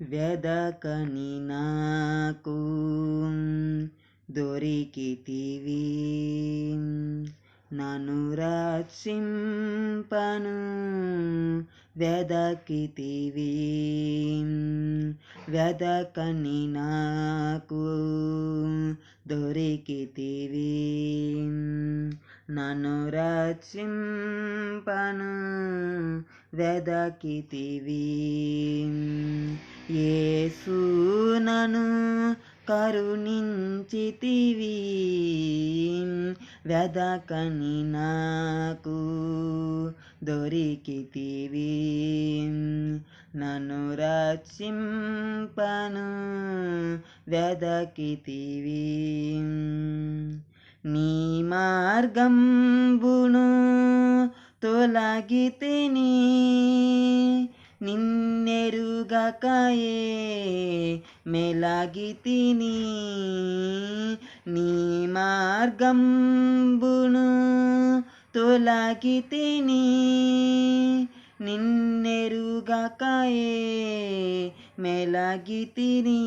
వెదకని నాకు దొరికితివి. నను రక్షింపను వెదకితివి. వెదకని నాకు దొరికితివి. నను రక్షింపను వెదకితివి. యేసు నను కరుణించితివి. వెదకని నాకు దొరికితివి. నన్ను రక్షింపను వెదకితివి. నీ మార్గంబును తొలగితిని నిన్నెరుగకయే మెలగితిని నీ మార్గంబును తొలగితిని నిన్నెరుగకయే మెలగితిని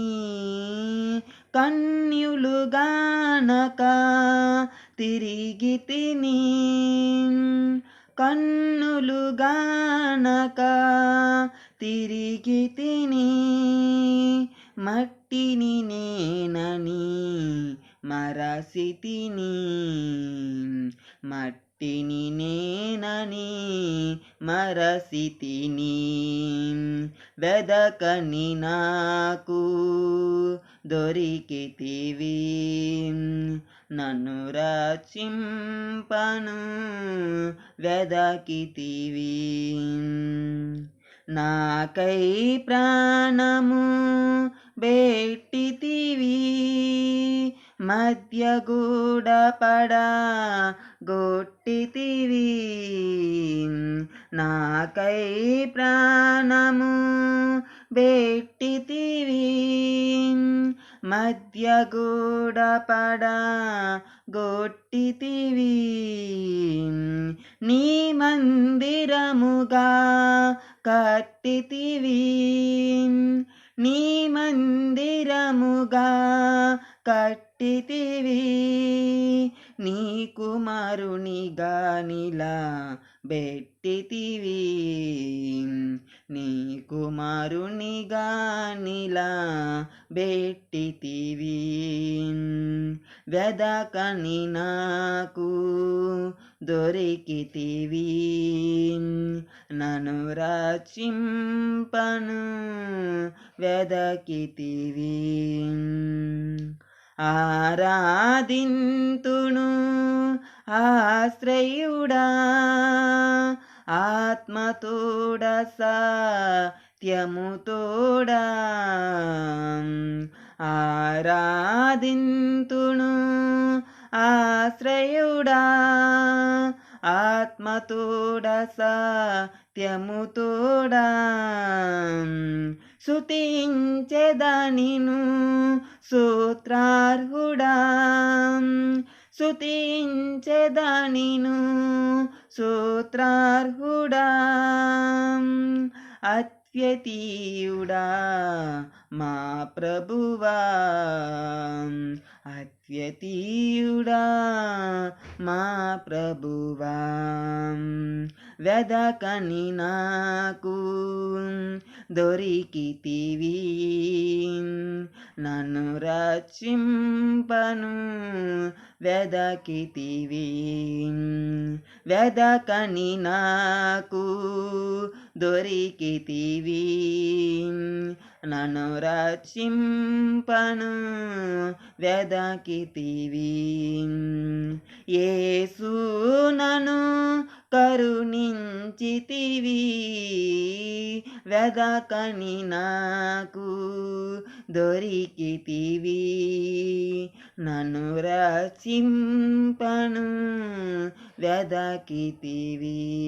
కన్యులుగానక తిరిగి తిని కన్నులుగానక తిరిగి తిని మట్టిని నేనని మరసి తిని మట్టిని నేనని మరసి తిని వెదకని నాకు దొరికితివి. నన్ను రక్షింపను వెదకితివి. నాకై ప్రాణము బెట్టితివి మధ్యగూడపడా గొట్టితివి. నాకై ప్రాణము బెట్టితివి. మధ్యగూడపడా గొట్టితివి నీ మందిరముగా కట్టితివి నీ మందిరముగా కట్టితివి నీ కుమారునిగా నిలా బెట్టితివి. నీ కుమారునిగా నిలా బెట్టితివి. వెదకని నాకు దొరికితివి. నను రచింపను వెదకితివి. ఆరాధింతును. ఆశ్రయుడా ఆత్మతోడ సత్యముతోడా ఆరాధింతును ఆశ్రయుడా ఆత్మతోడ సత్యముతోడా శుతించెదనిను సూత్రార్హుడా. శుతించెదనిను సూత్రార్హుడా. అత్యతీయుడా మా ప్రభువా. అత్యతీయుడా మా ప్రభువా. వెదకని నాకు దొరికితివి. నన్ను రచింపను వెదకితివి. వెదకని నాకు దొరికితివి. నన్ను రక్షింపను వెదకితివి. ఏసు నను కరుణించితివి వెదకని నాకు దొరికితివి. నన్ను రక్షింపను వెదకితివి.